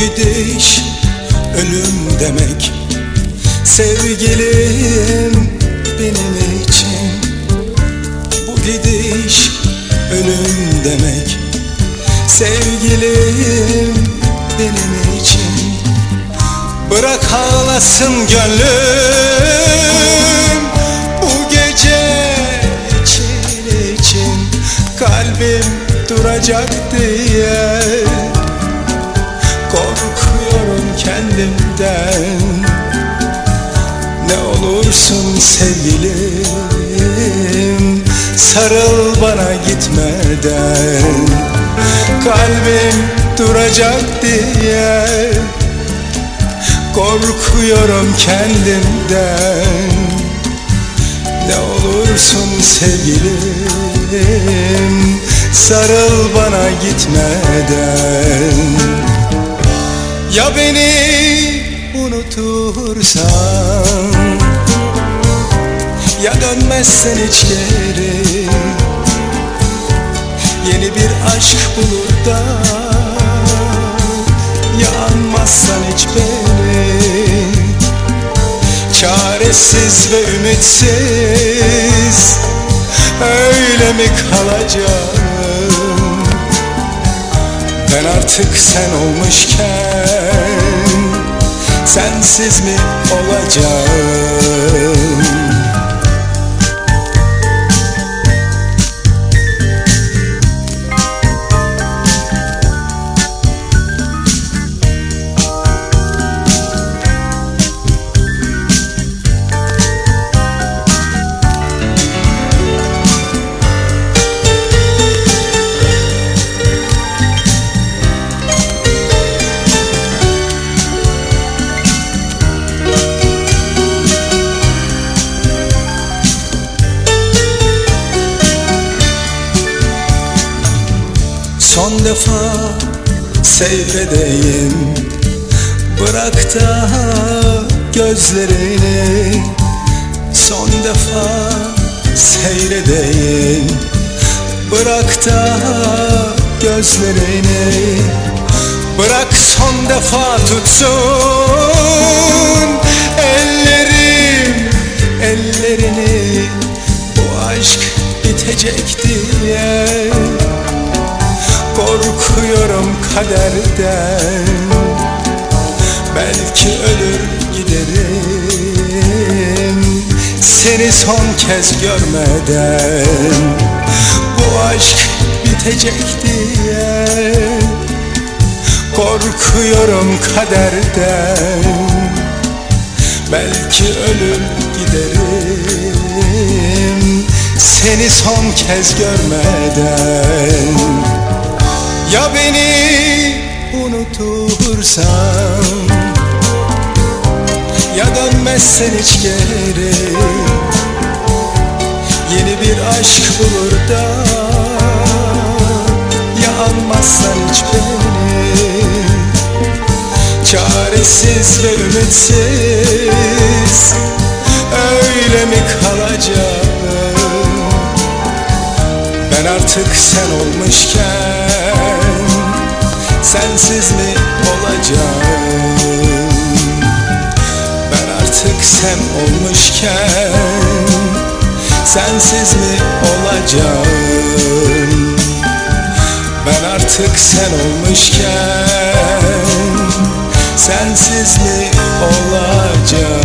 Gidiş ölüm demek. Sevgilim benim için Bu gidiş ölüm demek. Sevgilim benim için Bırak ağlasın gönlüm. Bu gece için için Kalbim duracak diye Korkuyorum kendimden. Ne olursun sevgilim Sarıl bana gitmeden. Kalbim duracak diye Korkuyorum kendimden. Ne olursun sevgilim Sarıl bana gitmeden Ya beni unutursan? Ya dönmezsen hiç geri? Yeni bir aşk bulur da. Ya anmazsan hiç beni? Çaresiz ve ümitsiz. Öyle mi kalacağım? Ben artık sen olmuşken Sensiz mi olacağım Son defa seyredeyim Bırak da gözlerini. Son defa seyredeyim. Bırak da gözlerini. Bırak son defa tutsun Korkuyorum kaderden. Belki ölür giderim Seni son kez görmeden. Bu aşk bitecek diye Korkuyorum kaderden. Belki ölür giderim Seni son kez görmeden ya beni unutursan Ya dönmezsen hiç geri. Yeni bir aşk bulur da Ya anmazsan hiç beni. Çaresiz ve ümitsiz Öyle mi kalacağım? Ben artık sen olmuşken Sensiz mi olacağım? Ben artık sen olmuşken Sensiz mi olacağım? Ben artık sen olmuşken Sensiz mi olacağım